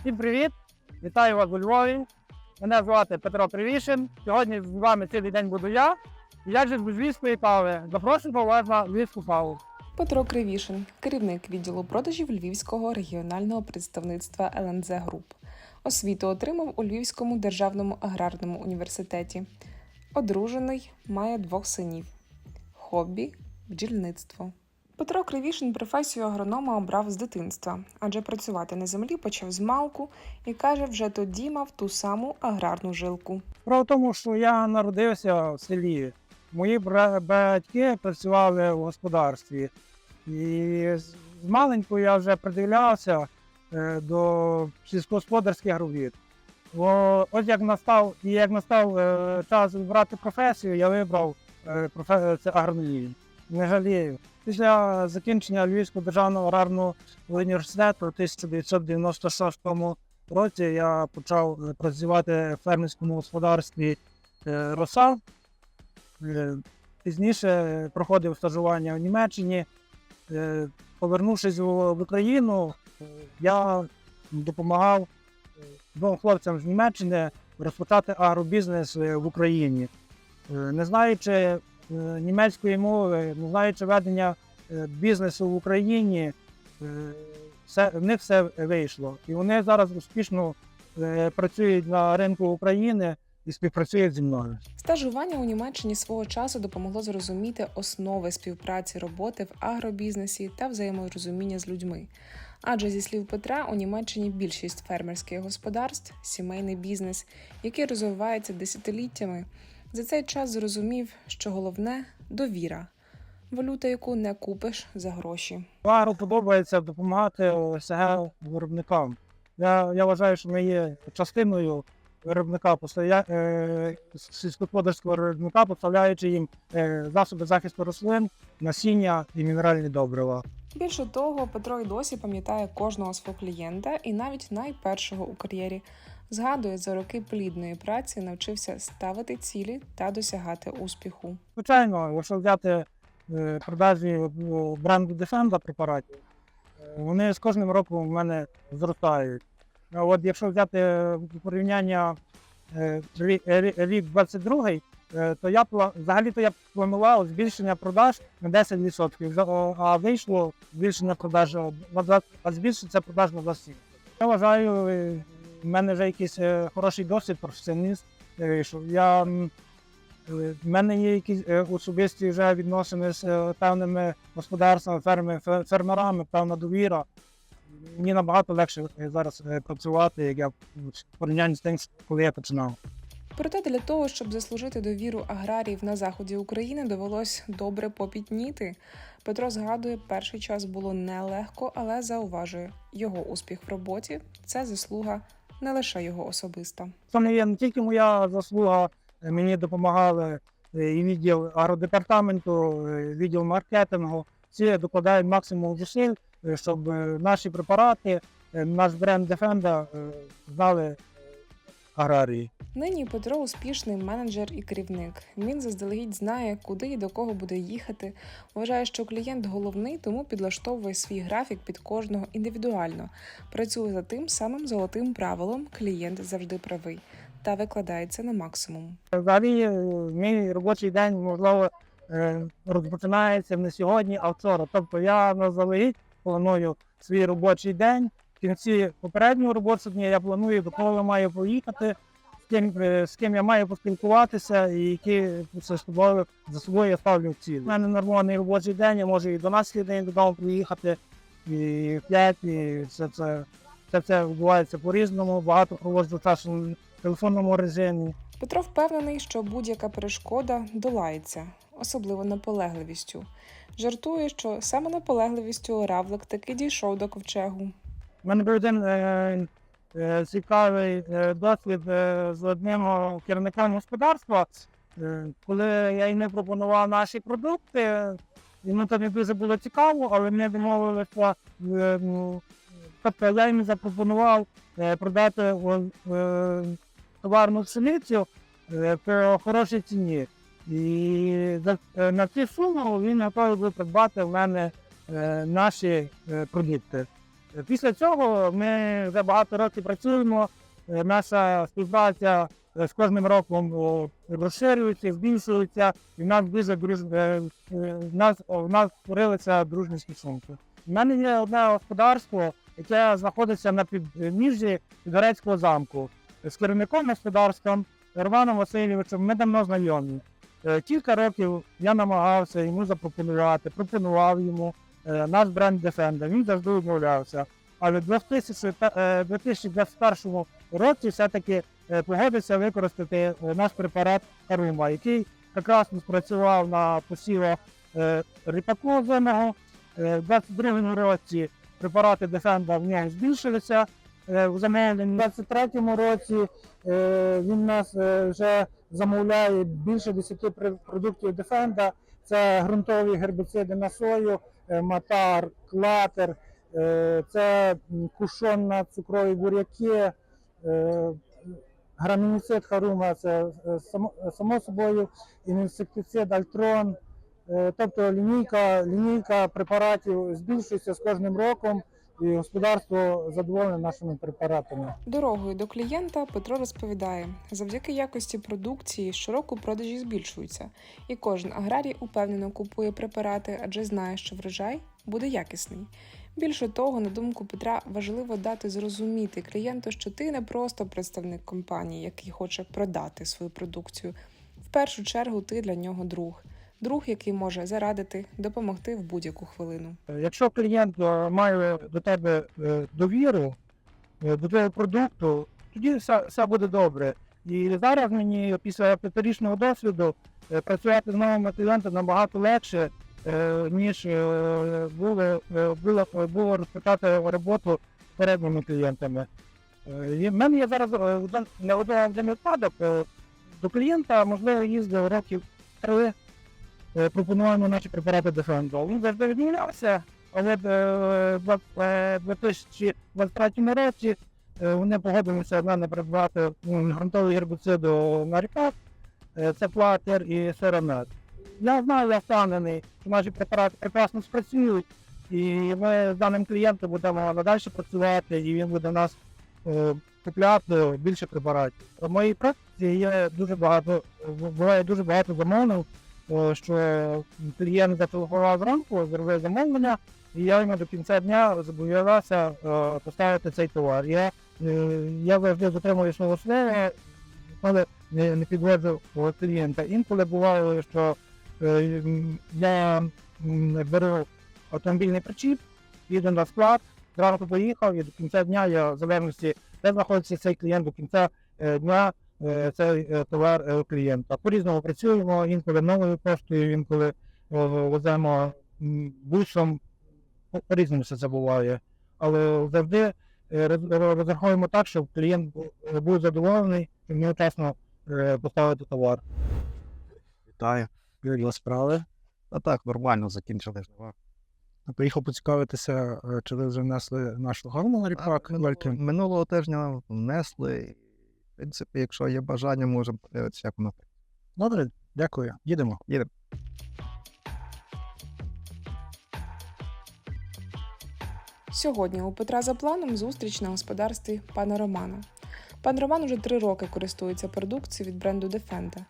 Всім привіт! Вітаю вас у Львові. Мене звати Петро Привішин. Сьогодні з вами цілий день буду я. Як же з львівської кави. Запрошуємо вас на львівську каву. Петро Кривішин, керівник відділу продажів Львівського регіонального представництва ЛНЗ Груп. Освіту отримав у Львівському державному аграрному університеті. Одружений, має двох синів. Хобі бджільництво. Петро Кривішин професію агронома обрав з дитинства, адже працювати на землі почав з малку і каже, вже тоді мав ту саму аграрну жилку. Справа в тому, що я народився в селі. Мої батьки працювали в господарстві. І з маленьку я вже придивлявся е, до сільськогосподарських робіт. Ось як настав, і як настав е, час вибрати професію, я вибрав е, професію агрономію. Не жалію. Після закінчення Львівського державного аграрного університету у 1996 році я почав працювати в фермерському господарстві е, Роса. Е, Пізніше проходив стажування в Німеччині. Е, Повернувшись в Україну, я допомагав двом хлопцям з Німеччини розпочати агробізнес в Україні. Не знаючи німецької мови, не знаючи ведення е, бізнесу в Україні, е, все, в них все вийшло. І вони зараз успішно е, працюють на ринку України і співпрацюють зі мною. Стажування у Німеччині свого часу допомогло зрозуміти основи співпраці роботи в агробізнесі та взаєморозуміння з людьми. Адже зі слів Петра, у Німеччині більшість фермерських господарств, сімейний бізнес, який розвивається десятиліттями, за цей час зрозумів, що головне довіра, валюта, яку не купиш за гроші. Агро подобається допомагати ОСГ виробникам. Я, я вважаю, що ми є частиною виробника постоя... е, сільськогосподарського виробника, поставляючи їм е, засоби захисту рослин, насіння і мінеральні добрива. Більше того, Петро й досі пам'ятає кожного свого клієнта і навіть найпершого у кар'єрі. Згадує, за роки плідної праці навчився ставити цілі та досягати успіху. Звичайно, якщо взяти е, продажі ну, бренду Defenda препаратів, е, вони з кожним роком в мене зростають. От якщо взяти е, порівняння е, рі- рі- рік 22 е, то я взагалі-то я планував збільшення продаж на 10%, За- а вийшло збільшення продаж на 20, а збільшиться продаж на 27%. Я вважаю, е, в мене вже якийсь е, хороший досвід професіоніст. що Я Е, В мене є якісь е, особисті вже відносини з певними господарствами, ферми, фермерами, певна довіра. Мені набагато легше зараз працювати, як я в порівнянні з тим, коли я починав. Проте для того, щоб заслужити довіру аграріїв на заході України, довелось добре попітніти. Петро згадує, перший час було нелегко, але зауважує, його успіх в роботі це заслуга не лише його особиста. Це не є не тільки моя заслуга, е, мені допомагали е, і відділ агродепартаменту, е, відділ маркетингу. Всі докладають максимум зусиль, щоб наші препарати, наш бренд Defenda е, знали аграрії. Нині Петро успішний менеджер і керівник. Він заздалегідь знає, куди і до кого буде їхати. Вважає, що клієнт головний, тому підлаштовує свій графік під кожного індивідуально. Працює за тим самим золотим правилом клієнт завжди правий та викладається на максимум. Взагалі, е, мій робочий день, можливо, е, розпочинається не сьогодні, а вчора. Тобто я заздалегідь планую свій робочий день. В кінці попереднього робочого дня я планую, до кого я маю поїхати, з ким, е, з ким я маю поспілкуватися і які за собою, за собою я ставлю цілі. У мене нормальний робочий день, я можу і до нас день додому приїхати, і в п'ять, і це, це, це, це відбувається по-різному. Багато проводжу часу в телефонному режимі. Петро впевнений, що будь-яка перешкода долається, особливо наполегливістю. Жартує, що саме наполегливістю Равлик таки дійшов до ковчегу. У мене був один е, е, цікавий е, досвід з одним керівником господарства. Коли я йому пропонував наші продукти, йому не дуже було цікаво, але ми домовилися. е, ну, я йому запропонував е, продати товарну пшеницю по хорошій ціні. І на цю суму він готовий придбати в мене наші продукти. Після цього ми вже багато років працюємо. Е, Наша співпраця е, з кожним роком розширюється, збільшується, і в нас дуже друж... е, в нас, створилися дружні стосунки. У мене є одне господарство, яке знаходиться на підніжжі Підгорецького замку. З керівником господарством Романом Васильовичем ми давно знайомі. Кілька років я намагався йому запропонувати, пропонував йому наш бренд Defender. Він завжди відмовлявся. Але в 2000 та- е, 2021 році все-таки е, погодився використати е, наш препарат Арума, який прекрасно спрацював на посівах е, ріпаку озимого. Е, В 2022 році препарати Defender в нього збільшилися е, в земельному. У 2023 році е, він нас е, вже замовляє більше 10 продуктів Defender. Це ґрунтові гербіциди на сою, е, матар, клатер, е, це кушон на цукрові буряки, е, грамініцид харума, це само, собою інсектицид Альтрон. Тобто лінійка, лінійка препаратів збільшується з кожним роком, і господарство задоволене нашими препаратами. Дорогою до клієнта Петро розповідає, завдяки якості продукції щороку продажі збільшуються, і кожен аграрій упевнено купує препарати, адже знає, що врожай буде якісний. Більше того, на думку Петра, важливо дати зрозуміти клієнту, що ти не просто представник компанії, який хоче продати свою продукцію. В першу чергу ти для нього друг, друг, який може зарадити, допомогти в будь-яку хвилину. Е, Якщо клієнт е, має до тебе е, довіру до твого продукту, тоді все, все буде добре. І зараз мені після п'ятирічного досвіду працювати з новими клієнтами набагато легше, ніж було, було, було розпочати роботу передніми клієнтами. І в мене є зараз не один випадок. До клієнта, можливо, їздив років три пропонуємо наші препарати Defendo. Він завжди відмовлявся, але е, в е, 2023 році е, вони погодилися мене придбати м, ґрунтовий гербіцид на ріпак, е, це платер і серамет. Я знаю, я впевнений, що наші препарати прекрасно спрацюють, і ми з даним клієнтом будемо надалі працювати, і він буде нас е, купляти більше препаратів. В моїй практиці є дуже багато, буває дуже багато замовлень, що клієнт зателефонував зранку, зробив замовлення, і я йому до кінця дня зобов'язався е, поставити цей товар. Я, е, я завжди дотримую свого слова, але не, підводжу клієнта. Інколи бувало, що е, я беру автомобільний причіп, їду на склад, зранку поїхав, і до кінця дня я в залежності, де знаходиться цей клієнт до кінця е, дня е, цей е, товар е, клієнта. По-різному працюємо, інколи новою поштою, інколи е, веземо бусом. По- По-різному все це буває. Але завжди е, розраховуємо так, щоб клієнт е, був задоволений і в нього чесно е, поставити товар. Вітаю. Як справи? А так, нормально закінчили жнива. Приїхав поцікавитися, е, чи ви вже внесли наш логарну на ріпак. Минулого, минулого тижня внесли. В принципі, якщо є бажання, можемо подивитися, як воно. Добре, дякую. Їдемо. Сьогодні у Петра за планом зустріч на господарстві пана Романа. Пан Роман уже три роки користується продукцією від бренду Defenda.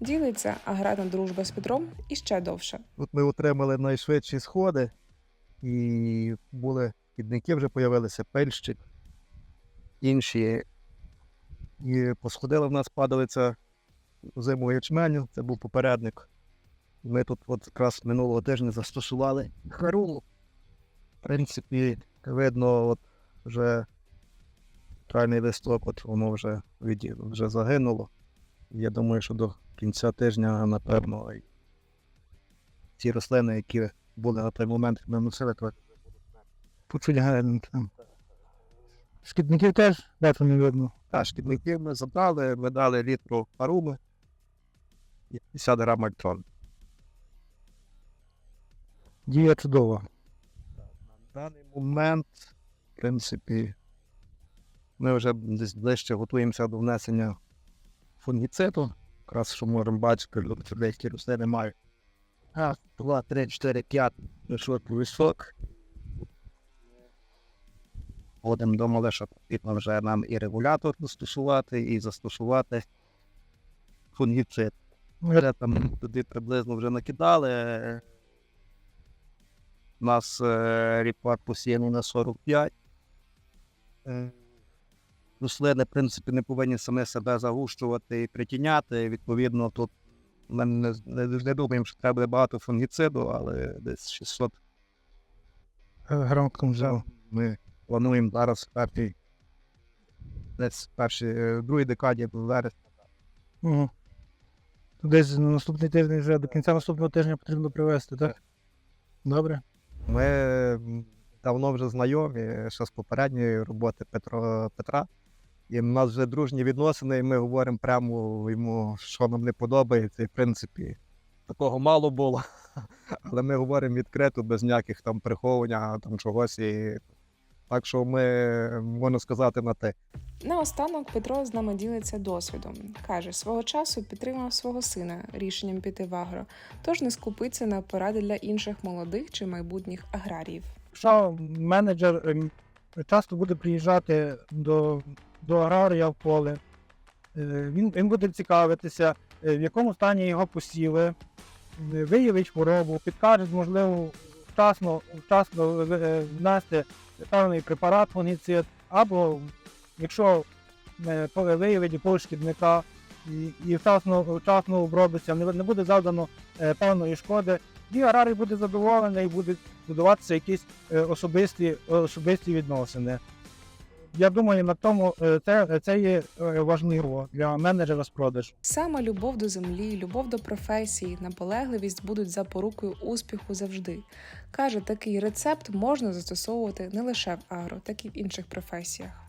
Ділиться аграрна дружба з Петром і ще довше. Тут ми отримали найшвидші сходи, і були підники, вже з'явилися пельщик, інші. І посходили в нас падалиця зиму ячменю, це був попередник. Ми тут от якраз минулого тижня застосували харуму. В принципі, видно, от вже тральний листок, от воно вже, від, вже загинуло. Я думаю, що до кінця тижня, напевно, ці рослини, які були на той момент, ми носили, то Почуть гарно там. Шкідників теж бачу не видно. Та, шкідників ми забрали, ми дали літру паруми і 50 грам альтрон. Дія чудова. На даний момент, в принципі, ми вже десь ближче готуємося до внесення фунгіциту. Якраз що можемо бачити, деякі рослини мають. Раз, два, три, чотири, п'ять висок, висок. Потім думали, що потрібно вже нам і регулятор застосувати, і застосувати фунгіцид. Вже там туди приблизно вже накидали. У нас е, ріпак посіяний на 45. Е, рослини, в принципі, не повинні самі себе загущувати і притіняти. Відповідно, тут ми не, не, не думаємо, що треба буде багато фунгіциду, але десь 600 Грам ми плануємо зараз в першій, десь в першій, е, в другій декаді вересня. Угу. Десь на наступний тиждень вже до кінця наступного тижня потрібно привезти, так? Добре. Ми давно вже знайомі ще з попередньої роботи Петро, Петра. І в нас вже дружні відносини, і ми говоримо прямо йому, що нам не подобається. І в принципі, такого мало було. Але ми говоримо відкрито, без ніяких там приховування, там чогось. І... Так що ми, можна сказати, на те. Наостанок Петро з нами ділиться досвідом. Каже, свого часу підтримав свого сина рішенням піти в агро, тож не скупиться на поради для інших молодих чи майбутніх аграріїв. Якщо менеджер ем, часто буде приїжджати до, до аграрія в поле, е, він, він буде цікавитися, е, в якому стані його посіви, е, виявить хворобу, підкаже, можливо, вчасно, вчасно внести певний препарат фунгіцид, або якщо е, по- виявить якогось шкідника і, і вчасно, вчасно обробиться, не, не буде завдано е, певної шкоди, і аграрій буде задоволений і буде будуватися якісь е, особисті, особисті відносини. Я думаю, на тому е, це, це є е, важливо для менеджера з продажу. Саме любов до землі, любов до професії, наполегливість будуть запорукою успіху завжди. Каже, такий рецепт можна застосовувати не лише в агро, так і в інших професіях.